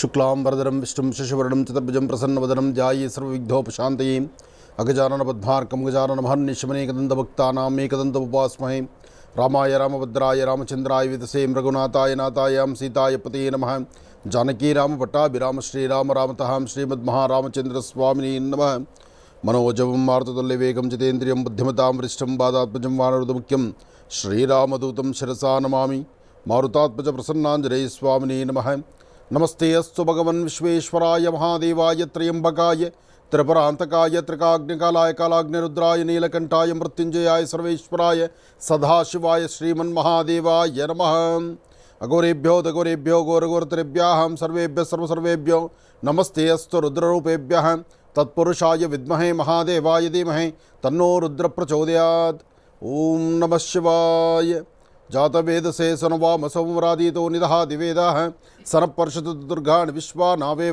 शुक्लांबरधरम विष्णु शशिवरणम चतुर्भुज प्रसन्न वदनम जाये सर्वविघ्नोपशात अगजानन पद्मार्कम गजानन भान्यशमनेकदंतभक्तानामेकदंत उपासमहे रामाय रामभद्राय रामचंद्राय वितसे मृगुनाथाय नाथायाम सीताय पते नम। जानकी राम पट्टाभिराम श्रीराम रामतः श्रीमद्महारामचंद्रस्वामिनी नम जितेन्द्रिय बुद्धिमता जितेन्द्रियं बाधात्मज वृष्टं बादात्मजं वानरुदमुख्यं श्रीरामदूतं शिरसा नमामि। मारुतात्मजप्रसन्नाञ्जनेयस्वामिने नमः। नमस्ते, अस्तु भगवन् विश्वेश्वराय, महादेवाय, त्र्यंबकाय त्रिपुरांतकाय त्रिकाग्निकालाय, कालाग्निरुद्राय नीलकंठाय मृत्युंजयाय सर्वेश्वराय, सदाशिवाय, श्रीमन्महादेवाय नमः। अघोरेभ्यो दघोरेभ्यो घोरघोरतृभ्याहं, सर्वेभ्यः सर्वसर्वेभ्यो, नमस्ते, अस्तु रुद्ररूपेभ्यः। तत्पुरुषाय विद्महे, महादेवाय धीमहे, तन्नो रुद्रप्रचोदयात्। ओम नमः शिवाय। जातवेद से तो सौमरादीतो दिवेद। दिवेदाः पर्षद दुर्गा विश्वा नावे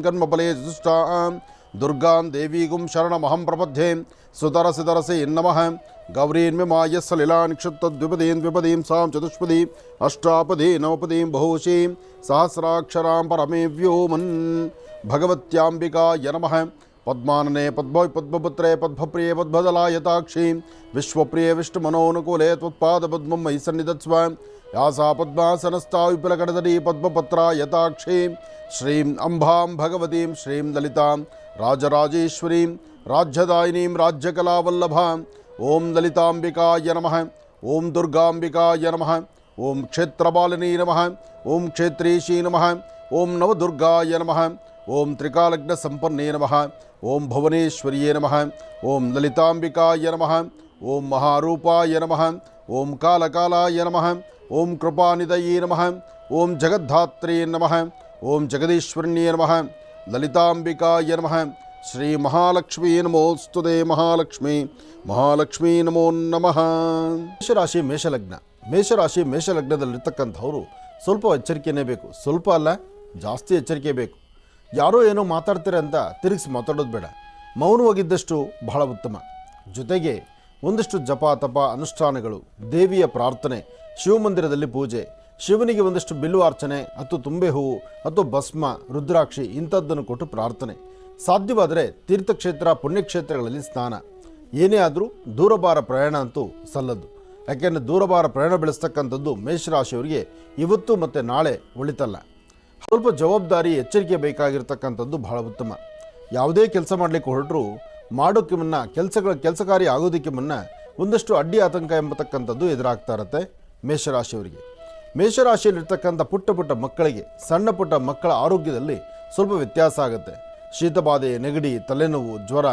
कर्म दुरितात्यग्निः। चुष्टा दुर्गा देवी गुम शरण दुर्गां देवीगुं शरणमहं प्रपद्ये। नम तरसि नमः। गौरीन्मिमायस्सलिलानिक्षुप्तद्विपदीं द्विपदीं सां चतुष्पदी अष्टापदी नवपदी बहुशी। सहस्राक्षरां परमे व्योमन् भगवत्याम्बिकाय नमः। पद्मानने पद्म पद्मपुत्रे पद्मप्रिये पद्मदलायताक्षी विश्वप्रिये विष्णुमनोनुकूले त्वत्पादपद्मं मयि सन्निधत्स्व या सा पद्मासनस्था विपुलकटतटी पद्मपत्रा यताक्षी श्रीं अम्भां भगवतीं श्रीं ललितां राजराजेश्वरीं राज्यदायिनीं राज्यकलावल्लभाम् ॐ ललिताम्बिकाय नमः, ॐ दुर्गाम्बिकाय नमः, ॐ क्षेत्रपालिनी नमः, ॐ क्षेत्रेशी नमः, ॐ नवदुर्गाय नमः। ಓಂ ತ್ರಿಕಾಲಗ್ನ ಸಂಪನ್ನೇ ನಮಃ. ಓಂ ಭುವನೇಶ್ವರಿಯೇ ನಮಃ. ಓಂ ಲಲಿತಾಂಬಿಕಾಯ ನಮಃ. ಓಂ ಮಹಾರೂಪಾಯ ನಮಃ. ಓಂ ಕಾಲಕಾಲಾಯ ನಮಃ. ಓಂ ಕೃಪಾನಿದಯೇ ನಮಃ. ಓಂ ಜಗದ್ಧಾತ್ರೇ ನಮಃ. ಓಂ ಜಗದೀಶ್ವರ್ಯೇ ನಮಃ. ಲಲಿತಾಂಬಿಕಾಯ ನಮಃ. ಶ್ರೀ ಮಹಾಲಕ್ಷ್ಮೀ ನಮೋಸ್ತುದೇ ಮಹಾಲಕ್ಷ್ಮೀ. ಮಹಾಲಕ್ಷ್ಮೀ ನಮೋ ನಮಃ. ಮೇಷರಾಶಿ ಮೇಷಲಗ್ನ. ಮೇಷರಾಶಿ ಮೇಷಲಗ್ನದಲ್ಲಿರ್ತಕ್ಕಂಥವರು ಸ್ವಲ್ಪ ಎಚ್ಚರಿಕೆಯೇ ಬೇಕು. ಸ್ವಲ್ಪ ಅಲ್ಲ, ಜಾಸ್ತಿ ಎಚ್ಚರಿಕೆ ಬೇಕು. ಯಾರೋ ಏನೋ ಮಾತಾಡ್ತಾರೆ ಅಂತ ತಿರುಗಿಸಿ ಮಾತಾಡೋದು ಬೇಡ. ಮೌನವಾಗಿದ್ದಷ್ಟು ಬಹಳ ಉತ್ತಮ. ಜೊತೆಗೆ ಒಂದಷ್ಟು ಜಪ ತಪ ಅನುಷ್ಠಾನಗಳು, ದೇವಿಯ ಪ್ರಾರ್ಥನೆ, ಶಿವಮಂದಿರದಲ್ಲಿ ಪೂಜೆ, ಶಿವನಿಗೆ ಒಂದಷ್ಟು ಅರ್ಚನೆ ಅಥವಾ ತುಂಬೆ ಹೂವು ಅಥವಾ ಭಸ್ಮ, ರುದ್ರಾಕ್ಷಿ ಇಂಥದ್ದನ್ನು ಕೊಟ್ಟು ಪ್ರಾರ್ಥನೆ. ಸಾಧ್ಯವಾದರೆ ತೀರ್ಥಕ್ಷೇತ್ರ, ಪುಣ್ಯಕ್ಷೇತ್ರಗಳಲ್ಲಿ ಸ್ನಾನ. ಏನೇ ಆದರೂ ದೂರಭಾರ ಪ್ರಯಾಣ ಅಂತೂ ಸಲ್ಲದು ಯಾಕೆಂದರೆ ದೂರಭಾರ ಪ್ರಯಾಣ ಬೆಳೆಸ್ತಕ್ಕಂಥದ್ದು ಮೇಷರಾಶಿಯವರಿಗೆ ಇವತ್ತು ಮತ್ತು ನಾಳೆ ಉಳಿತಲ್ಲ. ಸ್ವಲ್ಪ ಜವಾಬ್ದಾರಿ, ಎಚ್ಚರಿಕೆ ಬೇಕಾಗಿರ್ತಕ್ಕಂಥದ್ದು ಬಹಳ ಉತ್ತಮ. ಯಾವುದೇ ಕೆಲಸ ಮಾಡಲಿಕ್ಕೆ ಹೊರಟರು ಮಾಡೋಕ್ಕೆ ಮುನ್ನ, ಕೆಲಸಗಳ ಕೆಲಸ ಕಾರ್ಯ ಆಗೋದಕ್ಕೆ ಮುನ್ನ ಒಂದಷ್ಟು ಅಡ್ಡಿ ಆತಂಕ ಎಂಬತಕ್ಕಂಥದ್ದು ಎದುರಾಗ್ತಾ ಇರುತ್ತೆ ಮೇಷರಾಶಿಯವರಿಗೆ. ಮೇಷರಾಶಿಯಲ್ಲಿರ್ತಕ್ಕಂಥ ಪುಟ್ಟ ಪುಟ್ಟ ಮಕ್ಕಳಿಗೆ, ಸಣ್ಣ ಪುಟ್ಟ ಮಕ್ಕಳ ಆರೋಗ್ಯದಲ್ಲಿ ಸ್ವಲ್ಪ ವ್ಯತ್ಯಾಸ ಆಗುತ್ತೆ. ಶೀತಬಾಧೆ, ನೆಗಡಿ, ತಲೆನೋವು, ಜ್ವರ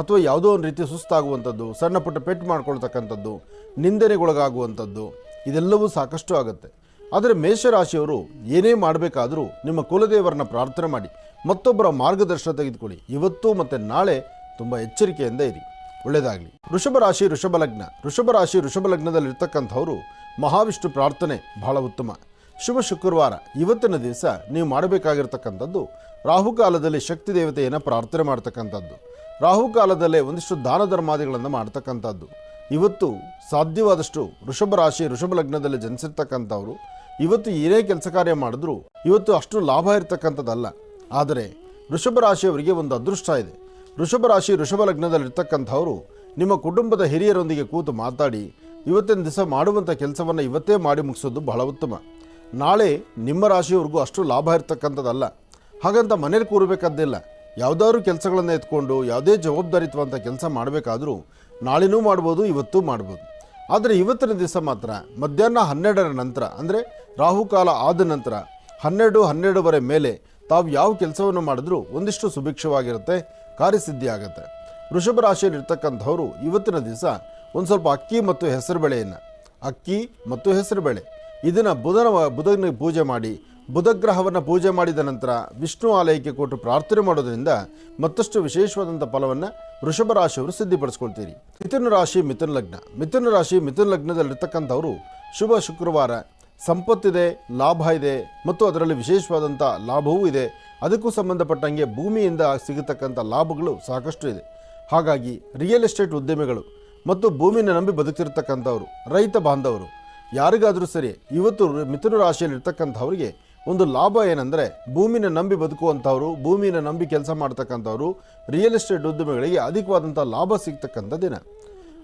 ಅಥವಾ ಯಾವುದೋ ಒಂದು ರೀತಿ ಸುಸ್ತಾಗುವಂಥದ್ದು, ಸಣ್ಣ ಪುಟ್ಟ ಪೆಟ್ಟು ಮಾಡ್ಕೊಳ್ತಕ್ಕಂಥದ್ದು, ನಿಂದನೆಗೊಳಗಾಗುವಂಥದ್ದು, ಇದೆಲ್ಲವೂ ಸಾಕಷ್ಟು ಆಗುತ್ತೆ. ಆದರೆ ಮೇಷರಾಶಿಯವರು ಏನೇ ಮಾಡಬೇಕಾದರೂ ನಿಮ್ಮ ಕುಲದೇವರನ್ನ ಪ್ರಾರ್ಥನೆ ಮಾಡಿ, ಮತ್ತೊಬ್ಬರ ಮಾರ್ಗದರ್ಶನ ತೆಗೆದುಕೊಳ್ಳಿ. ಇವತ್ತು ಮತ್ತು ನಾಳೆ ತುಂಬ ಎಚ್ಚರಿಕೆಯಿಂದ ಇರಿ. ಒಳ್ಳೆಯದಾಗಲಿ. ವೃಷಭ ರಾಶಿ, ವೃಷಭ ಲಗ್ನ. ವೃಷಭ ರಾಶಿ, ವೃಷಭ ಲಗ್ನದಲ್ಲಿರ್ತಕ್ಕಂಥವರು ಮಹಾವಿಷ್ಣು ಪ್ರಾರ್ಥನೆ ಬಹಳ ಉತ್ತಮ. ಶುಭ ಶುಕ್ರವಾರ. ಇವತ್ತಿನ ದಿವಸ ನೀವು ಮಾಡಬೇಕಾಗಿರ್ತಕ್ಕಂಥದ್ದು ರಾಹುಕಾಲದಲ್ಲಿ ಶಕ್ತಿ ದೇವತೆಯನ್ನು ಪ್ರಾರ್ಥನೆ ಮಾಡ್ತಕ್ಕಂಥದ್ದು. ರಾಹುಕಾಲದಲ್ಲೇ ಒಂದಿಷ್ಟು ದಾನ ಧರ್ಮಾದಿಗಳನ್ನು ಮಾಡ್ತಕ್ಕಂಥದ್ದು. ಇವತ್ತು ಸಾಧ್ಯವಾದಷ್ಟು ವೃಷಭ ರಾಶಿ, ವೃಷಭ ಲಗ್ನದಲ್ಲಿ ಜನಿಸಿರ್ತಕ್ಕಂಥವ್ರು ಇವತ್ತು ಏನೇ ಕೆಲಸ ಕಾರ್ಯ ಮಾಡಿದ್ರು, ಇವತ್ತು ಅಷ್ಟು ಲಾಭ ಇರತಕ್ಕಂಥದ್ದಲ್ಲ. ಆದರೆ ವೃಷಭ ರಾಶಿಯವರಿಗೆ ಒಂದು ಅದೃಷ್ಟ ಇದೆ. ವೃಷಭ ರಾಶಿ ವೃಷಭ ಲಗ್ನದಲ್ಲಿರ್ತಕ್ಕಂಥವರು ನಿಮ್ಮ ಕುಟುಂಬದ ಹಿರಿಯರೊಂದಿಗೆ ಕೂತು ಮಾತಾಡಿ, ಇವತ್ತಿನ ದಿವಸ ಮಾಡುವಂಥ ಕೆಲಸವನ್ನು ಇವತ್ತೇ ಮಾಡಿ ಮುಗಿಸೋದು ಬಹಳ ಉತ್ತಮ. ನಾಳೆ ನಿಮ್ಮ ರಾಶಿಯವ್ರಿಗೂ ಅಷ್ಟು ಲಾಭ ಇರತಕ್ಕಂಥದ್ದಲ್ಲ. ಹಾಗಂತ ಮನೇಲಿ ಕೂರಬೇಕಾದ್ದಿಲ್ಲ. ಯಾವುದಾದ್ರೂ ಕೆಲಸಗಳನ್ನು ಎತ್ಕೊಂಡು, ಯಾವುದೇ ಜವಾಬ್ದಾರಿತ್ವಂಥ ಕೆಲಸ ಮಾಡಬೇಕಾದರೂ ನಾಳೆನೂ ಮಾಡ್ಬೋದು, ಇವತ್ತೂ ಮಾಡ್ಬೋದು. ಆದರೆ ಇವತ್ತಿನ ದಿವಸ ಮಾತ್ರ ಮಧ್ಯಾಹ್ನ ಹನ್ನೆರಡರ ನಂತರ, ಅಂದರೆ ರಾಹುಕಾಲ ಆದ ನಂತರ ಹನ್ನೆರಡು ಹನ್ನೆರಡುವರೆ ಮೇಲೆ ತಾವು ಯಾವ ಕೆಲಸವನ್ನು ಮಾಡಿದ್ರೂ ಒಂದಿಷ್ಟು ಸುಭಿಕ್ಷವಾಗಿರುತ್ತೆ ಕಾರ್ಯಸಿದ್ಧಿ ಆಗುತ್ತೆ ವೃಷಭ ರಾಶಿಯಲ್ಲಿರ್ತಕ್ಕಂಥವ್ರು ಇವತ್ತಿನ ದಿವಸ ಒಂದು ಸ್ವಲ್ಪ ಅಕ್ಕಿ ಮತ್ತು ಹೆಸರು ಬೇಳೆಯನ್ನು, ಅಕ್ಕಿ ಮತ್ತು ಹೆಸರು ಬೇಳೆ, ಇದನ್ನು ಬುಧನ ಬುಧನ ಪೂಜೆ ಮಾಡಿ, ಬುಧಗ್ರಹವನ್ನು ಪೂಜೆ ಮಾಡಿದ ನಂತರ ವಿಷ್ಣು ಆಲಯಕ್ಕೆ ಕೊಟ್ಟು ಪ್ರಾರ್ಥನೆ ಮಾಡೋದರಿಂದ ಮತ್ತಷ್ಟು ವಿಶೇಷವಾದಂಥ ಫಲವನ್ನು ವೃಷಭ ರಾಶಿಯವರು ಸಿದ್ಧಿಪಡಿಸ್ಕೊಳ್ತೀರಿ. ಮಿಥುನ ರಾಶಿ ಮಿಥುನ ಲಗ್ನ, ಮಿಥುನ ರಾಶಿ ಮಿಥುನ ಲಗ್ನದಲ್ಲಿರ್ತಕ್ಕಂಥವರು ಶುಭ ಶುಕ್ರವಾರ ಸಂಪತ್ತಿದೆ, ಲಾಭ ಇದೆ ಮತ್ತು ಅದರಲ್ಲಿ ವಿಶೇಷವಾದಂಥ ಲಾಭವೂ ಇದೆ. ಅದಕ್ಕೂ ಸಂಬಂಧಪಟ್ಟಂಗೆ ಭೂಮಿಯಿಂದ ಸಿಗತಕ್ಕಂಥ ಲಾಭಗಳು ಸಾಕಷ್ಟು ಇದೆ. ಹಾಗಾಗಿ ರಿಯಲ್ ಎಸ್ಟೇಟ್ ಉದ್ಯಮಿಗಳು ಮತ್ತು ಭೂಮಿನ ನಂಬಿ ಬದುಕಿರ್ತಕ್ಕಂಥವ್ರು ರೈತ ಬಾಂಧವರು, ಯಾರಿಗಾದರೂ ಸರಿ ಇವತ್ತು ಮಿಥುನ ರಾಶಿಯಲ್ಲಿ ಇರ್ತಕ್ಕಂಥವ್ರಿಗೆ ಒಂದು ಲಾಭ ಏನಂದರೆ ಭೂಮಿನ ನಂಬಿ ಬದುಕುವಂಥವ್ರು, ಭೂಮಿನ ನಂಬಿ ಕೆಲಸ ಮಾಡ್ತಕ್ಕಂಥವ್ರು ರಿಯಲ್ ಎಸ್ಟೇಟ್ ಉದ್ಯಮಿಗಳಿಗೆ ಅಧಿಕವಾದಂಥ ಲಾಭ ಸಿಗ್ತಕ್ಕಂಥ ದಿನ.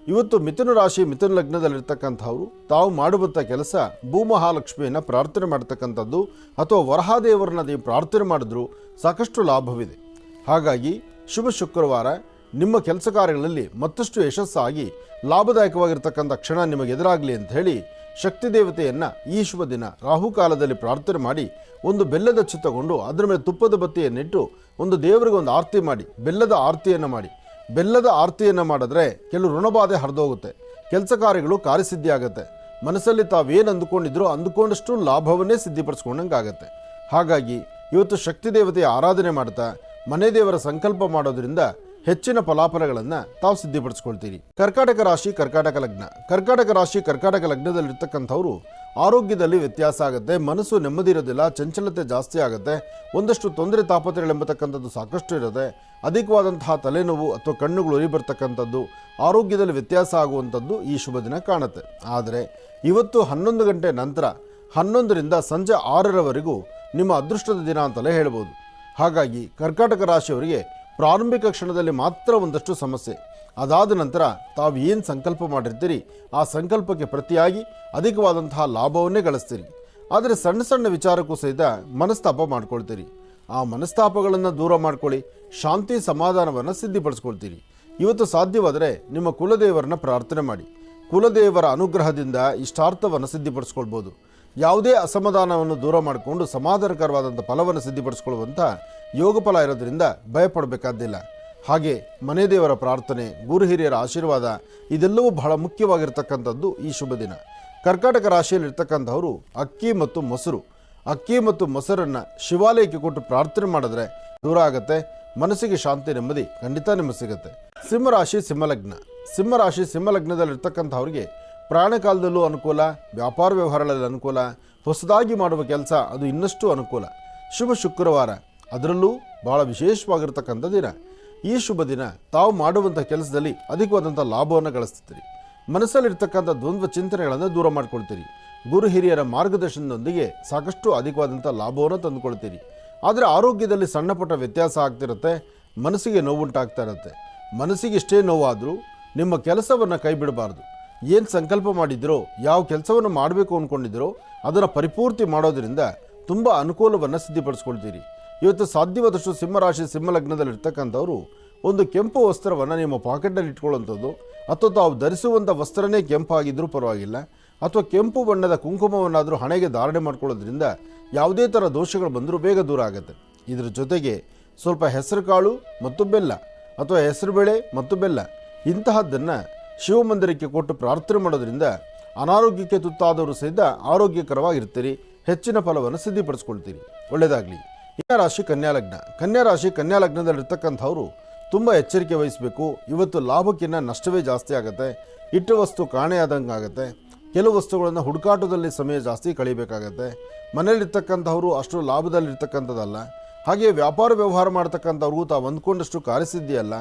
ಇವತ್ತು ಮಿಥುನ ರಾಶಿ, ಮಿಥುನ ಲಗ್ನದಲ್ಲಿರ್ತಕ್ಕಂಥವ್ರು, ತಾವು ಮಾಡುವಂಥ ಕೆಲಸ ಭೂಮಹಾಲಕ್ಷ್ಮಿಯನ್ನು ಪ್ರಾರ್ಥನೆ ಮಾಡ್ತಕ್ಕಂಥದ್ದು ಅಥವಾ ವರಹಾದೇವರನ್ನ ನೀವು ಪ್ರಾರ್ಥನೆ ಮಾಡಿದ್ರೂ ಸಾಕಷ್ಟು ಲಾಭವಿದೆ. ಹಾಗಾಗಿ ಶುಭ ಶುಕ್ರವಾರ. ನಿಮ್ಮ ಕೆಲಸ ಕಾರ್ಯಗಳಲ್ಲಿ ಮತ್ತಷ್ಟು ಯಶಸ್ಸಾಗಿ, ಲಾಭದಾಯಕವಾಗಿರ್ತಕ್ಕಂಥ ಕ್ಷಣ ನಿಮಗೆ ಎದುರಾಗಲಿ ಅಂತ ಹೇಳಿ ಶಕ್ತಿ ದೇವತೆಯನ್ನು ಈ ಶುಭ ದಿನ ರಾಹುಕಾಲದಲ್ಲಿ ಪ್ರಾರ್ಥನೆ ಮಾಡಿ ಒಂದು ಬೆಲ್ಲದ ತಗೊಂಡು ಅದರ ಮೇಲೆ ತುಪ್ಪದ ಬತ್ತಿಯನ್ನಿಟ್ಟು ಒಂದು ದೇವರಿಗೆ ಒಂದು ಆರತಿ ಮಾಡಿ, ಬೆಲ್ಲದ ಆರತಿಯನ್ನು ಮಾಡಿ. ಬೆಲ್ಲದ ಆರತಿಯನ್ನು ಮಾಡಿದ್ರೆ ಕೆಲವು ಋಣಬಾಧೆ ಹರಿದೋಗುತ್ತೆ. ಕೆಲಸ ಕಾರ್ಯಗಳು ಕಾರ್ಯಸಿದ್ಧಿ ಆಗುತ್ತೆ ಮನಸ್ಸಲ್ಲಿ ತಾವೇನು ಅಂದುಕೊಂಡಿದ್ರೋ ಅಂದುಕೊಂಡಷ್ಟು ಲಾಭವನ್ನೇ ಸಿದ್ಧಿಪಡಿಸ್ಕೊಂಡಂಗೆ ಆಗುತ್ತೆ ಹಾಗಾಗಿ, ಇವತ್ತು ಶಕ್ತಿ ದೇವತೆಯ ಆರಾಧನೆ ಮಾಡ್ತಾ, ಮನೆ ದೇವರ ಸಂಕಲ್ಪ ಮಾಡೋದ್ರಿಂದ ಹೆಚ್ಚಿನ ಫಲಾಫಲಗಳನ್ನು ತಾವು ಸಿದ್ಧಪಡಿಸಿಕೊಳ್ತೀರಿ. ಕರ್ಕಾಟಕ ರಾಶಿ, ಕರ್ಕಾಟಕ ಲಗ್ನ. ಕರ್ಕಾಟಕ ರಾಶಿ, ಕರ್ಕಾಟಕ ಲಗ್ನದಲ್ಲಿರ್ತಕ್ಕಂಥವ್ರು ಆರೋಗ್ಯದಲ್ಲಿ ವ್ಯತ್ಯಾಸ ಆಗುತ್ತೆ, ಮನಸ್ಸು ನೆಮ್ಮದಿ ಇರೋದಿಲ್ಲ, ಚಂಚಲತೆ ಜಾಸ್ತಿ ಆಗುತ್ತೆ, ಒಂದಷ್ಟು ತೊಂದರೆ ತಾಪತ್ರೆಗಳೆಂಬತಕ್ಕಂಥದ್ದು ಸಾಕಷ್ಟು ಇರುತ್ತೆ, ಅಧಿಕವಾದಂತಹ ತಲೆನೋವು ಅಥವಾ ಕಣ್ಣುಗಳು ಉರಿ ಬರ್ತಕ್ಕಂಥದ್ದು ಆರೋಗ್ಯದಲ್ಲಿ ವ್ಯತ್ಯಾಸ ಆಗುವಂಥದ್ದು ಈ ಶುಭ ದಿನ ಕಾಣುತ್ತೆ. ಆದರೆ ಇವತ್ತು ಹನ್ನೊಂದು ಗಂಟೆ ನಂತರ ಹನ್ನೊಂದರಿಂದ ಸಂಜೆ ಆರರವರೆಗೂ ನಿಮ್ಮ ಅದೃಷ್ಟದ ದಿನ ಅಂತಲೇ ಹೇಳ್ಬೋದು. ಹಾಗಾಗಿ ಕರ್ಕಾಟಕ ರಾಶಿಯವರಿಗೆ ಪ್ರಾರಂಭಿಕ ಕ್ಷಣದಲ್ಲಿ ಮಾತ್ರ ಒಂದಷ್ಟು ಸಮಸ್ಯೆ. ಅದಾದ ನಂತರ ತಾವು ಏನು ಸಂಕಲ್ಪ ಮಾಡಿರ್ತೀರಿ, ಆ ಸಂಕಲ್ಪಕ್ಕೆ ಪ್ರತಿಯಾಗಿ ಅಧಿಕವಾದಂತಹ ಲಾಭವನ್ನೇ ಗಳಿಸ್ತೀರಿ. ಆದರೆ ಸಣ್ಣ ಸಣ್ಣ ವಿಚಾರಕ್ಕೂ ಸಹಿತ ಮನಸ್ತಾಪ ಮಾಡ್ಕೊಳ್ತೀರಿ. ಆ ಮನಸ್ತಾಪಗಳನ್ನು ದೂರ ಮಾಡ್ಕೊಳ್ಳಿ, ಶಾಂತಿ ಸಮಾಧಾನವನ್ನು ಸಿದ್ಧಿಪಡಿಸ್ಕೊಳ್ತೀರಿ. ಇವತ್ತು ಸಾಧ್ಯವಾದರೆ ನಿಮ್ಮ ಕುಲದೇವರನ್ನ ಪ್ರಾರ್ಥನೆ ಮಾಡಿ. ಕುಲದೇವರ ಅನುಗ್ರಹದಿಂದ ಇಷ್ಟಾರ್ಥವನ್ನು ಸಿದ್ಧಿಪಡಿಸ್ಕೊಳ್ಬೋದು. ಯಾವುದೇ ಅಸಮಾಧಾನವನ್ನು ದೂರ ಮಾಡಿಕೊಂಡು ಸಮಾಧಾನಕರವಾದಂಥ ಫಲವನ್ನು ಸಿದ್ಧಿಪಡಿಸ್ಕೊಳ್ಳುವಂಥ ಯೋಗ ಫಲ ಇರೋದ್ರಿಂದ ಭಯಪಡಬೇಕಾದ್ದಿಲ್ಲ. ಹಾಗೆ ಮನೆ ದೇವರ ಪ್ರಾರ್ಥನೆ, ಗುರು ಹಿರಿಯರ ಆಶೀರ್ವಾದ, ಇದೆಲ್ಲವೂ ಬಹಳ ಮುಖ್ಯವಾಗಿರ್ತಕ್ಕಂಥದ್ದು ಈ ಶುಭ ದಿನ. ಕರ್ಕಾಟಕ ರಾಶಿಯಲ್ಲಿರ್ತಕ್ಕಂಥವರು ಅಕ್ಕಿ ಮತ್ತು ಮೊಸರು. ಅಕ್ಕಿ ಮತ್ತು ಮೊಸರನ್ನು ಶಿವಾಲಯಕ್ಕೆ ಕೊಟ್ಟು ಪ್ರಾರ್ಥನೆ ಮಾಡಿದ್ರೆ ದೂರ ಆಗುತ್ತೆ, ಮನಸ್ಸಿಗೆ ಶಾಂತಿ, ನೆಮ್ಮದಿ ಖಂಡಿತ ನಿಮಗೆ ಸಿಗುತ್ತೆ. ಸಿಂಹರಾಶಿ, ಸಿಂಹಲಗ್ನ. ಸಿಂಹರಾಶಿ, ಸಿಂಹಲಗ್ನದಲ್ಲಿರ್ತಕ್ಕಂಥವ್ರಿಗೆ ಪ್ರಾಣ ಕಾಲದಲ್ಲೂ ಅನುಕೂಲ, ವ್ಯಾಪಾರ ವ್ಯವಹಾರಗಳಲ್ಲಿ ಅನುಕೂಲ, ಹೊಸದಾಗಿ ಮಾಡುವ ಕೆಲಸ ಅದು ಇನ್ನಷ್ಟು ಅನುಕೂಲ. ಶುಭ ಶುಕ್ರವಾರ. ಅದರಲ್ಲೂ ಬಹಳ ವಿಶೇಷವಾಗಿರ್ತಕ್ಕಂಥ ದಿನ. ಈ ಶುಭ ದಿನ ತಾವು ಮಾಡುವಂಥ ಕೆಲಸದಲ್ಲಿ ಅಧಿಕವಾದಂಥ ಲಾಭವನ್ನು ಗಳಿಸ್ತೀರಿ ಮನಸ್ಸಲ್ಲಿರ್ತಕ್ಕಂಥ ದ್ವಂದ್ವ ಚಿಂತನೆಗಳನ್ನು ದೂರ ಮಾಡ್ಕೊಳ್ತೀರಿ. ಗುರು ಹಿರಿಯರ ಮಾರ್ಗದರ್ಶನದೊಂದಿಗೆ ಸಾಕಷ್ಟು ಅಧಿಕವಾದಂಥ ಲಾಭವನ್ನು ತಂದುಕೊಳ್ತೀರಿ. ಆದರೆ ಆರೋಗ್ಯದಲ್ಲಿ ಸಣ್ಣ ಪುಟ್ಟ ವ್ಯತ್ಯಾಸ ಆಗ್ತಿರುತ್ತೆ, ಮನಸ್ಸಿಗೆ ನೋವುಂಟಾಗ್ತಾ ಇರುತ್ತೆ. ಮನಸ್ಸಿಗೆ ಇಷ್ಟೇ ನೋವಾದರೂ ನಿಮ್ಮ ಕೆಲಸವನ್ನು ಕೈ ಬಿಡಬಾರ್ದು ಏನು ಸಂಕಲ್ಪ ಮಾಡಿದ್ರೋ, ಯಾವ ಕೆಲಸವನ್ನು ಮಾಡಬೇಕು ಅಂದ್ಕೊಂಡಿದ್ರೋ ಅದರ ಪರಿಪೂರ್ತಿ ಮಾಡೋದರಿಂದ ತುಂಬ ಅನುಕೂಲವನ್ನು ಸಿದ್ಧಿಪಡಿಸ್ಕೊಳ್ತೀರಿ. ಇವತ್ತು ಸಾಧ್ಯವಾದಷ್ಟು ಸಿಂಹರಾಶಿ ಸಿಂಹಲಗ್ನದಲ್ಲಿರ್ತಕ್ಕಂಥವ್ರು ಒಂದು ಕೆಂಪು ವಸ್ತ್ರವನ್ನು ನಿಮ್ಮ ಪಾಕೆಟ್ನಲ್ಲಿ ಇಟ್ಕೊಳ್ಳುವಂಥದ್ದು, ಅಥವಾ ತಾವು ಧರಿಸುವಂಥ ವಸ್ತ್ರನೇ ಕೆಂಪಾಗಿದ್ದರೂ ಪರವಾಗಿಲ್ಲ, ಅಥವಾ ಕೆಂಪು ಬಣ್ಣದ ಕುಂಕುಮವನ್ನಾದರೂ ಹಣೆಗೆ ಧಾರಣೆ ಮಾಡ್ಕೊಳ್ಳೋದ್ರಿಂದ ಯಾವುದೇ ಥರ ದೋಷಗಳು ಬಂದರೂ ಬೇಗ ದೂರ ಆಗುತ್ತೆ. ಇದರ ಜೊತೆಗೆ ಸ್ವಲ್ಪ ಹೆಸರು ಕಾಳು ಮತ್ತು ಬೆಲ್ಲ, ಅಥವಾ ಹೆಸರು ಬೇಳೆ ಮತ್ತು ಬೆಲ್ಲ, ಇಂತಹದ್ದನ್ನು ಶಿವಮಂದಿರಕ್ಕೆ ಕೊಟ್ಟು ಪ್ರಾರ್ಥನೆ ಮಾಡೋದ್ರಿಂದ ಅನಾರೋಗ್ಯಕ್ಕೆ ತುತ್ತಾದವರು ಸಹಿತ ಆರೋಗ್ಯಕರವಾಗಿರ್ತೀರಿ, ಹೆಚ್ಚಿನ ಫಲವನ್ನು ಸಿದ್ಧಿಪಡಿಸ್ಕೊಳ್ತೀರಿ. ಒಳ್ಳೆಯದಾಗಲಿ. ಕನ್ಯಾ ರಾಶಿ, ಕನ್ಯಾ ಲಗ್ನ. ಕನ್ಯಾ ರಾಶಿ, ಕನ್ಯಾ ಲಗ್ನದಲ್ಲಿರ್ತಕ್ಕಂಥವ್ರು ತುಂಬ ಎಚ್ಚರಿಕೆ ವಹಿಸಬೇಕು. ಇವತ್ತು ಲಾಭಕ್ಕಿಂತ ನಷ್ಟವೇ ಜಾಸ್ತಿ ಆಗುತ್ತೆ. ಇಟ್ಟ ವಸ್ತು ಕಾಣೆಯಾದಂಗೆ ಆಗುತ್ತೆ. ಕೆಲವು ವಸ್ತುಗಳನ್ನು ಹುಡುಕಾಟದಲ್ಲಿ ಸಮಯ ಜಾಸ್ತಿ ಕಳಿಬೇಕಾಗತ್ತೆ. ಮನೇಲಿರ್ತಕ್ಕಂಥವ್ರು ಅಷ್ಟು ಲಾಭದಲ್ಲಿರ್ತಕ್ಕಂಥದ್ದಲ್ಲ. ಹಾಗೆ ವ್ಯಾಪಾರ ವ್ಯವಹಾರ ಮಾಡ್ತಕ್ಕಂಥವ್ರಿಗೂ ತಾವು ಅಂದ್ಕೊಂಡಷ್ಟು ಕಾರ್ಯಸಿದ್ಧಿ ಅಲ್ಲ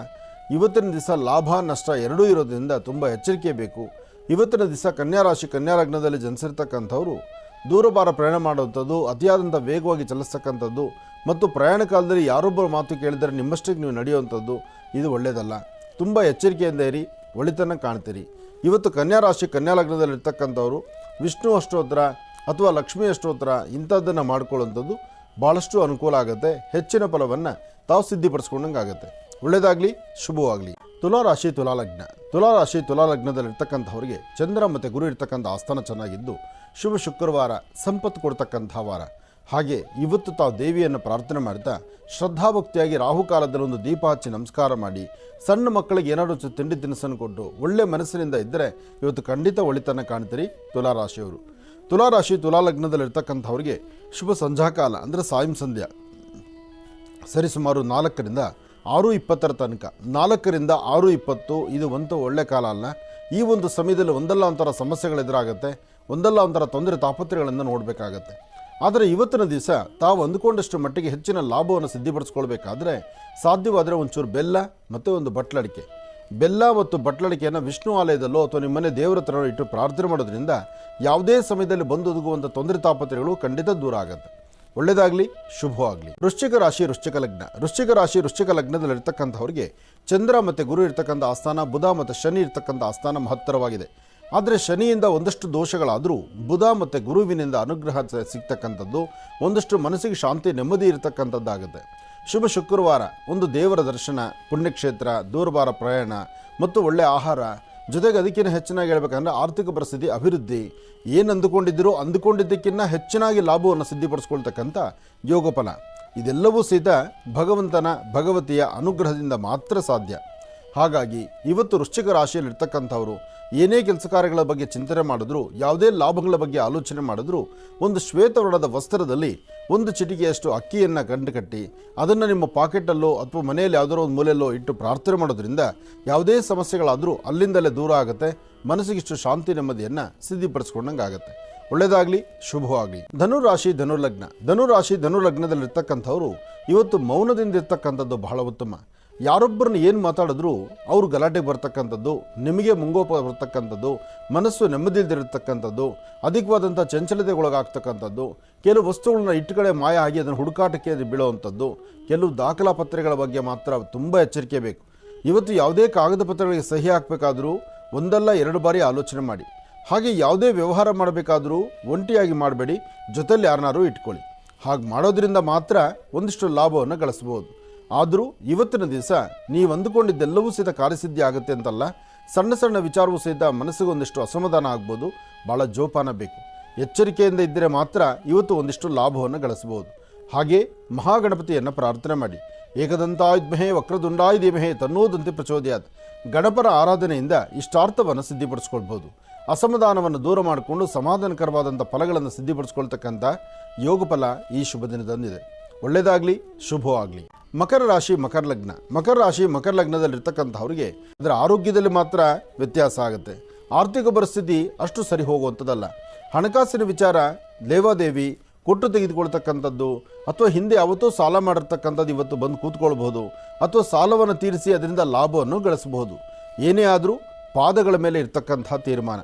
ಇವತ್ತಿನ ದಿವಸ ಲಾಭ, ನಷ್ಟ ಎರಡೂ ಇರೋದ್ರಿಂದ ತುಂಬ ಎಚ್ಚರಿಕೆ ಬೇಕು. ಇವತ್ತಿನ ದಿವಸ ಕನ್ಯಾ ರಾಶಿ, ಕನ್ಯಾ ಲಗ್ನದಲ್ಲಿ ಜನಿಸಿರ್ತಕ್ಕಂಥವ್ರು ದೂರಭಾರ ಪ್ರಯಾಣ ಮಾಡುವಂಥದ್ದು ಅತಿಯಾದಂಥ ವೇಗವಾಗಿ ಚಲಿಸ್ತಕ್ಕಂಥದ್ದು ಮತ್ತು ಪ್ರಯಾಣ ಕಾಲದಲ್ಲಿ ಯಾರೊಬ್ಬರು ಮಾತು ಕೇಳಿದರೆ ನಿಮ್ಮಷ್ಟಕ್ಕೆ ನೀವು ನಡೆಯುವಂಥದ್ದು ಇದು ಒಳ್ಳೆಯದಲ್ಲ. ತುಂಬ ಎಚ್ಚರಿಕೆಯಿಂದ ಇರಿ, ಒಳಿತನ್ನು ಕಾಣ್ತೀರಿ. ಇವತ್ತು ಕನ್ಯಾ ರಾಶಿ, ಕನ್ಯಾ ಲಗ್ನದಲ್ಲಿರ್ತಕ್ಕಂಥವ್ರು ವಿಷ್ಣು ಅಷ್ಟೋತ್ತರ ಅಥವಾ ಲಕ್ಷ್ಮಿ ಅಷ್ಟೋತ್ತರ ಇಂಥದ್ದನ್ನು ಮಾಡ್ಕೊಳ್ಳುವಂಥದ್ದು ಭಾಳಷ್ಟು ಅನುಕೂಲ ಆಗುತ್ತೆ. ಹೆಚ್ಚಿನ ಫಲವನ್ನು ತಾವು ಸಿದ್ಧಿಪಡಿಸ್ಕೊಂಡಂಗೆ ಆಗುತ್ತೆ. ಒಳ್ಳೆಯದಾಗಲಿ, ಶುಭವಾಗಲಿ. ತುಲಾರಾಶಿ ತುಲಾಲಗ್ನ ತುಲಾರಾಶಿ ತುಲಾಲಗ್ನದಲ್ಲಿರ್ತಕ್ಕಂಥವ್ರಿಗೆ ಚಂದ್ರ ಮತ್ತು ಗುರು ಇರ್ತಕ್ಕಂಥ ಆಸ್ಥಾನ ಚೆನ್ನಾಗಿದ್ದು ಶುಭ ಶುಕ್ರವಾರ, ಸಂಪತ್ತು ಕೊಡ್ತಕ್ಕಂಥ ವಾರ. ಹಾಗೆ ಇವತ್ತು ತಾವು ದೇವಿಯನ್ನು ಪ್ರಾರ್ಥನೆ ಮಾಡ್ತಾ, ಶ್ರದ್ಧಾಭಕ್ತಿಯಾಗಿ ರಾಹುಕಾಲದಲ್ಲಿ ಒಂದು ದೀಪ ಹಚ್ಚಿ ನಮಸ್ಕಾರ ಮಾಡಿ, ಸಣ್ಣ ಮಕ್ಕಳಿಗೆ ಏನಾದರೂ ತಿಂಡಿ ತಿನಿಸನ್ನು ಕೊಟ್ಟು, ಒಳ್ಳೆ ಮನಸ್ಸಿನಿಂದ ಇದ್ದರೆ ಇವತ್ತು ಖಂಡಿತ ಒಳಿತನ್ನು ಕಾಣ್ತೀರಿ ತುಲಾರಾಶಿಯವರು. ತುಲಾರಾಶಿ, ತುಲಾಲಗ್ನದಲ್ಲಿರ್ತಕ್ಕಂಥವ್ರಿಗೆ ಶುಭ ಸಂಧ್ಯಾಕಾಲ ಅಂದರೆ ಸಾಯಂ ಸಂಧ್ಯಾ. ಸರಿಸುಮಾರು ನಾಲ್ಕರಿಂದ ಆರು ಇಪ್ಪತ್ತರ ತನಕ. ನಾಲ್ಕರಿಂದ ಆರು ಇಪ್ಪತ್ತು, ಇದು ಒಂದು ಒಳ್ಳೆ ಕಾಲ ಅಲ್ಲ. ಈ ಒಂದು ಸಮಯದಲ್ಲಿ ಒಂದಲ್ಲ ಒಂಥರ ಸಮಸ್ಯೆಗಳು ಎದುರಾಗುತ್ತೆ, ಒಂದಲ್ಲ ಒಂಥರ ತೊಂದರೆ ತಾಪತ್ರೆಗಳನ್ನು ನೋಡಬೇಕಾಗತ್ತೆ. ಆದರೆ ಇವತ್ತಿನ ದಿವಸ ತಾವು ಅಂದುಕೊಂಡಷ್ಟು ಮಟ್ಟಿಗೆ ಹೆಚ್ಚಿನ ಲಾಭವನ್ನು ಸಿದ್ಧಿಪಡಿಸ್ಕೊಳ್ಬೇಕಾದ್ರೆ ಸಾಧ್ಯವಾದರೆ ಒಂಚೂರು ಬೆಲ್ಲ ಮತ್ತು ಒಂದು ಬಟ್ಲಡಿಕೆ. ಬೆಲ್ಲ ಮತ್ತು ಬಟ್ಲಡಿಕೆಯನ್ನು ವಿಷ್ಣು ಆಲಯದಲ್ಲೋ ಅಥವಾ ನಿಮ್ಮನೆ ದೇವರ ಹತ್ರ ಇಟ್ಟು ಪ್ರಾರ್ಥನೆ ಮಾಡೋದ್ರಿಂದ ಯಾವುದೇ ಸಮಯದಲ್ಲಿ ಬಂದು ಒದಗುವಂಥ ತೊಂದರೆ ತಾಪತ್ರೆಗಳು ಖಂಡಿತ ದೂರ ಆಗುತ್ತೆ. ಒಳ್ಳೆಯದಾಗಲಿ ಶುಭವಾಗಲಿ. ವೃಶ್ಚಿಕ ರಾಶಿ, ವೃಶ್ಚಿಕ ಲಗ್ನ. ವೃಶ್ಚಿಕ ರಾಶಿ, ವೃಶ್ಚಿಕ ಲಗ್ನದಲ್ಲಿರ್ತಕ್ಕಂಥವ್ರಿಗೆ ಚಂದ್ರ ಮತ್ತು ಗುರು ಇರ್ತಕ್ಕಂಥ ಆಸ್ಥಾನ, ಬುಧ ಮತ್ತು ಶನಿ ಇರ್ತಕ್ಕಂಥ ಆಸ್ಥಾನ ಮಹತ್ತರವಾಗಿದೆ. ಆದರೆ ಶನಿಯಿಂದ ಒಂದಷ್ಟು ದೋಷಗಳಾದರೂ, ಬುಧ ಮತ್ತು ಗುರುವಿನಿಂದ ಅನುಗ್ರಹ ಸಿಗ್ತಕ್ಕಂಥದ್ದು, ಒಂದಷ್ಟು ಮನಸ್ಸಿಗೆ ಶಾಂತಿ, ನೆಮ್ಮದಿ ಇರತಕ್ಕಂಥದ್ದಾಗುತ್ತೆ. ಶುಭ ಶುಕ್ರವಾರ. ಒಂದು ದೇವರ ದರ್ಶನ, ಪುಣ್ಯಕ್ಷೇತ್ರ ದೂರಬಾರ ಪ್ರಯಾಣ, ಮತ್ತು ಒಳ್ಳೆಯ ಆಹಾರ ಜೊತೆಗೆ ಅದಕ್ಕಿಂತ ಹೆಚ್ಚಿನಾಗಿ ಹೇಳಬೇಕಂದ್ರೆ ಆರ್ಥಿಕ ಪರಿಸ್ಥಿತಿ ಅಭಿವೃದ್ಧಿ. ಏನು ಅಂದುಕೊಂಡಿದ್ದೀರೋ ಅಂದುಕೊಂಡಿದ್ದಕ್ಕಿಂತ ಹೆಚ್ಚಿನಾಗಿ ಲಾಭವನ್ನು ಸಿದ್ಧಿಪಡಿಸ್ಕೊಳ್ತಕ್ಕಂಥ ಯೋಗಫಲ ಇದೆಲ್ಲವೂ ಸಹಿತ ಭಗವಂತನ ಭಗವತಿಯ ಅನುಗ್ರಹದಿಂದ ಮಾತ್ರ ಸಾಧ್ಯ. ಹಾಗಾಗಿ ಇವತ್ತು ವೃಶ್ಚಿಕ ರಾಶಿಯಲ್ಲಿರ್ತಕ್ಕಂಥವರು ಏನೇ ಕೆಲಸ ಕಾರ್ಯಗಳ ಬಗ್ಗೆ ಚಿಂತನೆ ಮಾಡಿದ್ರು, ಯಾವುದೇ ಲಾಭಗಳ ಬಗ್ಗೆ ಆಲೋಚನೆ ಮಾಡಿದ್ರು, ಒಂದು ಶ್ವೇತವರ್ಣದ ವಸ್ತ್ರದಲ್ಲಿ ಒಂದು ಚಿಟಿಕೆಯಷ್ಟು ಅಕ್ಕಿಯನ್ನು ಕಂಡು ಕಟ್ಟಿ, ಅದನ್ನು ನಿಮ್ಮ ಪಾಕೆಟಲ್ಲೋ ಅಥವಾ ಮನೆಯಲ್ಲಿ ಯಾವುದಾದ್ರೂ ಒಂದು ಮೂಲೆಯಲ್ಲೋ ಇಟ್ಟು ಪ್ರಾರ್ಥನೆ ಮಾಡೋದ್ರಿಂದ ಯಾವುದೇ ಸಮಸ್ಯೆಗಳಾದರೂ ಅಲ್ಲಿಂದಲೇ ದೂರ ಆಗುತ್ತೆ. ಮನಸ್ಸಿಗಿಷ್ಟು ಶಾಂತಿ ನೆಮ್ಮದಿಯನ್ನು ಸಿದ್ಧಿಪಡಿಸ್ಕೊಂಡಂಗೆ ಆಗುತ್ತೆ ಒಳ್ಳೆಯದಾಗಲಿ ಶುಭವಾಗಲಿ. ಧನುರಾಶಿ, ಧನುರ್ಲಗ್ನ. ಧನುರಾಶಿ, ಧನುರ್ಲಗ್ನದಲ್ಲಿರ್ತಕ್ಕಂಥವರು ಇವತ್ತು ಮೌನದಿಂದ ಇರ್ತಕ್ಕಂಥದ್ದು ಬಹಳ ಉತ್ತಮ. ಯಾರೊಬ್ಬರನ್ನ ಏನು ಮಾತಾಡಿದ್ರು ಅವರು ಗಲಾಟೆಗೆ ಬರ್ತಕ್ಕಂಥದ್ದು, ನಿಮಗೆ ಮುಂಗೋಪ ಬರ್ತಕ್ಕಂಥದ್ದು, ಮನಸ್ಸು ನೆಮ್ಮದಿಲ್ದಿರತಕ್ಕಂಥದ್ದು, ಅಧಿಕವಾದಂಥ ಚಂಚಲತೆಗೊಳಗಾಗ್ತಕ್ಕಂಥದ್ದು ಕೆಲವು ವಸ್ತುಗಳನ್ನ ಇಟ್ಟುಕಡೆ ಮಾಯ ಆಗಿ ಅದನ್ನು ಹುಡುಕಾಟಕ್ಕೆ ಬೀಳುವಂಥದ್ದು, ಕೆಲವು ದಾಖಲಾ ಪತ್ರಗಳ ಬಗ್ಗೆ ಮಾತ್ರ ತುಂಬ ಎಚ್ಚರಿಕೆ ಬೇಕು. ಇವತ್ತು ಯಾವುದೇ ಕಾಗದ ಪತ್ರಗಳಿಗೆ ಸಹಿ ಹಾಕಬೇಕಾದರೂ ಒಂದಲ್ಲ ಎರಡು ಬಾರಿ ಆಲೋಚನೆ ಮಾಡಿ. ಹಾಗೆ ಯಾವುದೇ ವ್ಯವಹಾರ ಮಾಡಬೇಕಾದರೂ ಒಂಟಿಯಾಗಿ ಮಾಡಬೇಡಿ ಜೊತೆಯಲ್ಲಿ ಯಾರನ್ನಾರು ಇಟ್ಕೊಳ್ಳಿ. ಹಾಗೆ ಮಾಡೋದ್ರಿಂದ ಮಾತ್ರ ಒಂದಿಷ್ಟು ಲಾಭವನ್ನು ಗಳಿಸ್ಬೋದು. ಆದರೂ ಇವತ್ತಿನ ದಿವಸ ನೀವು ಅಂದುಕೊಂಡಿದ್ದೆಲ್ಲವೂ ಸಹಿತ ಕಾರ್ಯಸಿದ್ಧಿ ಆಗುತ್ತೆ ಅಂತಲ್ಲ, ಸಣ್ಣ ಸಣ್ಣ ವಿಚಾರವೂ ಸಹಿತ ಮನಸ್ಸಿಗೆ ಒಂದಿಷ್ಟು ಅಸಮಾಧಾನ ಆಗ್ಬೋದು ಭಾಳ ಜೋಪಾನ ಬೇಕು. ಎಚ್ಚರಿಕೆಯಿಂದ ಇದ್ದರೆ ಮಾತ್ರ ಇವತ್ತು ಒಂದಿಷ್ಟು ಲಾಭವನ್ನು ಗಳಿಸಬಹುದು. ಹಾಗೆ ಮಹಾಗಣಪತಿಯನ್ನು ಪ್ರಾರ್ಥನೆ ಮಾಡಿ. ಏಕದಂತಾಯುಧ್ಮಹೇ ವಕ್ರದುಂಡಾಯ ತನ್ನೋದಂತೆ ಪ್ರಚೋದಯಾತ್. ಗಣಪರ ಆರಾಧನೆಯಿಂದ ಇಷ್ಟಾರ್ಥವನ್ನು ಸಿದ್ಧಿಪಡಿಸ್ಕೊಳ್ಬೋದು ಅಸಮಾಧಾನವನ್ನು ದೂರ ಮಾಡಿಕೊಂಡು ಸಮಾಧಾನಕರವಾದಂಥ ಫಲಗಳನ್ನು ಸಿದ್ಧಿಪಡಿಸ್ಕೊಳ್ತಕ್ಕಂಥ ಯೋಗ ಫಲ ಈ ಶುಭ ದಿನದಂದಿದೆ. ಒಳ್ಳೆಯದಾಗಲಿ, ಶುಭವಾಗಲಿ. ಮಕರ ರಾಶಿ, ಮಕರ ಲಗ್ನ. ಮಕರ ರಾಶಿ, ಮಕರ ಲಗ್ನದಲ್ಲಿರ್ತಕ್ಕಂಥವ್ರಿಗೆ ಅದರ ಆರೋಗ್ಯದಲ್ಲಿ ಮಾತ್ರ ವ್ಯತ್ಯಾಸ ಆಗುತ್ತೆ. ಆರ್ಥಿಕ ಪರಿಸ್ಥಿತಿ ಅಷ್ಟು ಸರಿ ಹೋಗುವಂಥದ್ದಲ್ಲ. ಹಣಕಾಸಿನ ವಿಚಾರ, ಲೇವಾದೇವಿ, ಕೊಟ್ಟು ತೆಗೆದುಕೊಳ್ತಕ್ಕಂಥದ್ದು, ಅಥವಾ ಹಿಂದೆ ಯಾವತ್ತೂ ಸಾಲ ಮಾಡಿರ್ತಕ್ಕಂಥದ್ದು ಇವತ್ತು ಬಂದು ಕೂತ್ಕೊಳ್ಬಹುದು, ಅಥವಾ ಸಾಲವನ್ನು ತೀರಿಸಿ ಅದರಿಂದ ಲಾಭವನ್ನು ಗಳಿಸಬಹುದು. ಏನೇ ಆದರೂ ಪಾದಗಳ ಮೇಲೆ ಇರ್ತಕ್ಕಂಥ ತೀರ್ಮಾನ.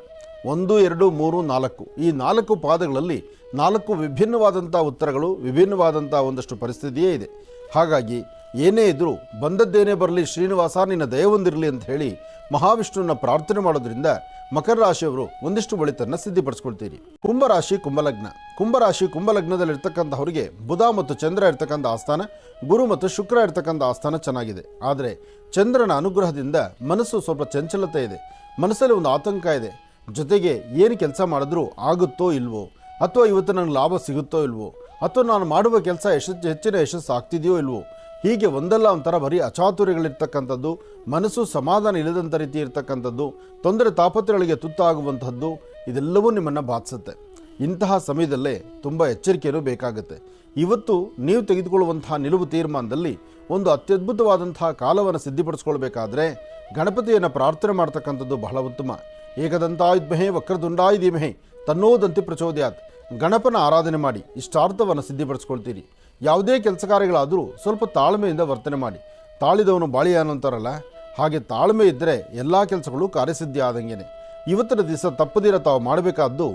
ಒಂದು, ಎರಡು, ಮೂರು, ನಾಲ್ಕು. ಈ ನಾಲ್ಕು ಪಾದಗಳಲ್ಲಿ ನಾಲ್ಕು ವಿಭಿನ್ನವಾದಂಥ ಉತ್ತರಗಳು, ವಿಭಿನ್ನವಾದಂಥ ಒಂದಷ್ಟು ಪರಿಸ್ಥಿತಿಯೇ ಇದೆ. ಹಾಗಾಗಿ ಏನೇ ಇದ್ದರೂ ಬಂದದ್ದೇನೇ ಬರಲಿ ಶ್ರೀನಿವಾಸ, ನಿನ್ನ ದಯವೊಂದಿರಲಿ ಅಂತ ಹೇಳಿ ಮಹಾವಿಷ್ಣುವನ್ನ ಪ್ರಾರ್ಥನೆ ಮಾಡೋದ್ರಿಂದ ಮಕರ ರಾಶಿಯವರು ಒಂದಿಷ್ಟು ಒಳಿತನ್ನು ಸಿದ್ಧಿಪಡಿಸ್ಕೊಳ್ತೀರಿ. ಕುಂಭರಾಶಿ, ಕುಂಭಲಗ್ನ. ಕುಂಭರಾಶಿ ಕುಂಭಲಗ್ನದಲ್ಲಿರ್ತಕ್ಕಂಥವರಿಗೆ ಬುಧ ಮತ್ತು ಚಂದ್ರ ಇರ್ತಕ್ಕಂಥ ಆಸ್ಥಾನ, ಗುರು ಮತ್ತು ಶುಕ್ರ ಇರ್ತಕ್ಕಂಥ ಆಸ್ಥಾನ ಚೆನ್ನಾಗಿದೆ. ಆದರೆ ಚಂದ್ರನ ಅನುಗ್ರಹದಿಂದ ಮನಸ್ಸು ಸ್ವಲ್ಪ ಚಂಚಲತೆ ಇದೆ. ಮನಸ್ಸಲ್ಲಿ ಒಂದು ಆತಂಕ ಇದೆ. ಜೊತೆಗೆ ಏನು ಕೆಲಸ ಮಾಡಿದ್ರೂ ಆಗುತ್ತೋ ಇಲ್ವೋ, ಅಥವಾ ಇವತ್ತು ನನಗೆ ಲಾಭ ಸಿಗುತ್ತೋ ಇಲ್ವೋ ಅಥವಾ ನಾನು ಮಾಡುವ ಕೆಲಸ ಯಶಸ್ಸು ಹೆಚ್ಚಿನ ಯಶಸ್ಸು ಆಗ್ತಿದೆಯೋ ಇಲ್ವೋ? ಹೀಗೆ ಒಂದಲ್ಲ ಒಂಥರ ಬರೀ ಅಚಾತುರ್ಯಗಳಿರ್ತಕ್ಕಂಥದ್ದು, ಮನಸ್ಸು ಸಮಾಧಾನ ಇಲ್ಲದಂಥ ರೀತಿ ಇರ್ತಕ್ಕಂಥದ್ದು, ತೊಂದರೆ ತಾಪತ್ರೆಗಳಿಗೆ ತುತ್ತಾಗುವಂಥದ್ದು, ಇದೆಲ್ಲವೂ ನಿಮ್ಮನ್ನು ಬಾಧಿಸುತ್ತೆ. ಇಂತಹ ಸಮಯದಲ್ಲೇ ತುಂಬ ಎಚ್ಚರಿಕೆಯೂ ಬೇಕಾಗುತ್ತೆ. ಇವತ್ತು ನೀವು ತೆಗೆದುಕೊಳ್ಳುವಂತಹ ನಿಲುವು ತೀರ್ಮಾನದಲ್ಲಿ ಒಂದು ಅತ್ಯದ್ಭುತವಾದಂತಹ ಕಾಲವನ್ನು ಸಿದ್ಧಿಪಡಿಸ್ಕೊಳ್ಬೇಕಾದ್ರೆ ಗಣಪತಿಯನ್ನು ಪ್ರಾರ್ಥನೆ ಮಾಡ್ತಕ್ಕಂಥದ್ದು ಬಹಳ ಉತ್ತಮ. ಏಕದಂತಾಯುದ್ಮಹೇ ವಕ್ರದುಂಡಾಯ ಧೀಮಹೇ ತನ್ನೋದಂತೆ ಪ್ರಚೋದಯಾತ್. ಗಣಪನ ಆರಾಧನೆ ಮಾಡಿ, ಇಷ್ಟಾರ್ಥವನ್ನು ಸಿದ್ಧಿಪಡಿಸ್ಕೊಳ್ತೀರಿ. ಯಾವುದೇ ಕೆಲಸ ಕಾರ್ಯಗಳಾದರೂ ಸ್ವಲ್ಪ ತಾಳ್ಮೆಯಿಂದ ವರ್ತನೆ ಮಾಡಿ. ತಾಳಿದವನು ಬಾಳಿಯಾನು ಅಂತಾರಲ್ಲ ಹಾಗೆ ತಾಳ್ಮೆ ಇದ್ದರೆ ಎಲ್ಲ ಕೆಲಸಗಳು ಕಾರ್ಯಸಿದ್ಧಿ ಆದಂಗೆನೆ. ಇವತ್ತಿನ ದಿವಸ ತಪ್ಪದಿರ ತಾವು ಮಾಡಬೇಕಾದ್ದು,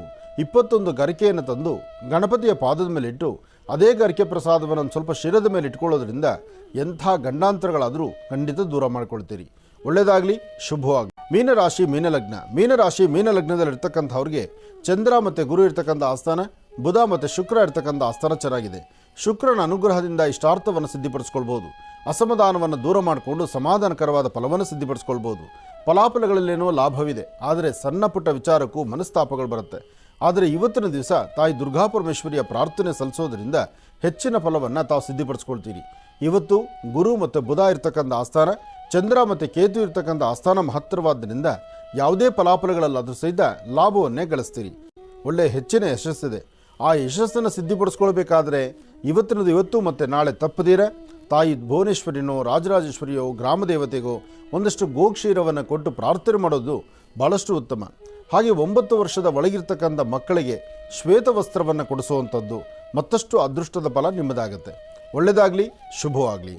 ಇಪ್ಪತ್ತೊಂದು ಗರಿಕೆಯನ್ನು ತಂದು ಗಣಪತಿಯ ಪಾದದ ಮೇಲೆ ಇಟ್ಟು ಅದೇ ಗರಿಕೆ ಪ್ರಸಾದವನ್ನು ಸ್ವಲ್ಪ ಶಿರದ ಮೇಲೆ ಇಟ್ಕೊಳ್ಳೋದ್ರಿಂದ ಎಂಥ ಗಂಡಾಂತರಗಳಾದರೂ ಖಂಡಿತ ದೂರ ಮಾಡ್ಕೊಳ್ತೀರಿ. ಒಳ್ಳೆಯದಾಗಲಿ ಶುಭವಾಗಲಿ. ಮೀನರಾಶಿ ಮೀನಲಗ್ನ. ಮೀನರಾಶಿ ಮೀನಲಗ್ನದಲ್ಲಿರ್ತಕ್ಕಂಥವ್ರಿಗೆ ಚಂದ್ರ ಮತ್ತು ಗುರು ಇರ್ತಕ್ಕಂಥ ಆಸ್ಥಾನ, ಬುಧ ಮತ್ತು ಶುಕ್ರ ಇರ್ತಕ್ಕಂಥ ಆಸ್ಥಾನ ಚೆನ್ನಾಗಿದೆ. ಶುಕ್ರನ ಅನುಗ್ರಹದಿಂದ ಇಷ್ಟಾರ್ಥವನ್ನು ಸಿದ್ಧಿಪಡಿಸ್ಕೊಳ್ಬೋದು. ಅಸಮಾಧಾನವನ್ನು ದೂರ ಮಾಡಿಕೊಂಡು ಸಮಾಧಾನಕರವಾದ ಫಲವನ್ನು ಸಿದ್ಧಿಪಡಿಸ್ಕೊಳ್ಬೋದು. ಫಲಾಫಲಗಳಲ್ಲೇನೋ ಲಾಭವಿದೆ. ಆದರೆ ಸಣ್ಣ ಪುಟ್ಟ ವಿಚಾರಕ್ಕೂ ಮನಸ್ತಾಪಗಳು ಬರುತ್ತೆ. ಆದರೆ ಇವತ್ತಿನ ದಿವಸ ತಾಯಿ ದುರ್ಗಾಪರಮೇಶ್ವರಿಯ ಪ್ರಾರ್ಥನೆ ಸಲ್ಲಿಸೋದ್ರಿಂದ ಹೆಚ್ಚಿನ ಫಲವನ್ನು ತಾವು ಸಿದ್ಧಿಪಡಿಸ್ಕೊಳ್ತೀರಿ. ಇವತ್ತು ಗುರು ಮತ್ತು ಬುಧ ಇರ್ತಕ್ಕಂಥ ಆಸ್ಥಾನ ಚಂದ್ರ ಮತ್ತು ಕೇತು ಇರತಕ್ಕಂಥ ಆಸ್ಥಾನ ಮಹತ್ತರವಾದ್ದರಿಂದ ಯಾವುದೇ ಫಲಾಫಲಗಳಲ್ಲಾದರೂ ಸಹಿತ ಲಾಭವನ್ನೇ ಗಳಿಸ್ತೀರಿ. ಒಳ್ಳೆಯ ಹೆಚ್ಚಿನ ಯಶಸ್ಸಿದೆ ಆ ಯಶಸ್ಸನ್ನು ಸಿದ್ಧಿಪಡಿಸ್ಕೊಳ್ಬೇಕಾದ್ರೆ ಇವತ್ತಿನದು ಇವತ್ತು ಮತ್ತು ನಾಳೆ ತಪ್ಪದೀರ. ತಾಯಿ ಭುವನೇಶ್ವರಿನೋ, ರಾಜರಾಜೇಶ್ವರಿಯೋ, ಗ್ರಾಮ ದೇವತೆಗೋ ಒಂದಷ್ಟು ಗೋಕ್ಷೀರವನ್ನು ಕೊಟ್ಟು ಪ್ರಾರ್ಥನೆ ಮಾಡೋದು ಭಾಳಷ್ಟು ಉತ್ತಮ. ಹಾಗೆ ಒಂಬತ್ತು ವರ್ಷದ ಒಳಗಿರ್ತಕ್ಕಂಥ ಮಕ್ಕಳಿಗೆ ಶ್ವೇತ ವಸ್ತ್ರವನ್ನು ಕೊಡಿಸುವಂಥದ್ದು ಮತ್ತಷ್ಟು ಅದೃಷ್ಟದ ಫಲ ನಿಮ್ಮದಾಗತ್ತೆ. ಒಳ್ಳೆಯದಾಗಲಿ ಶುಭವಾಗಲಿ.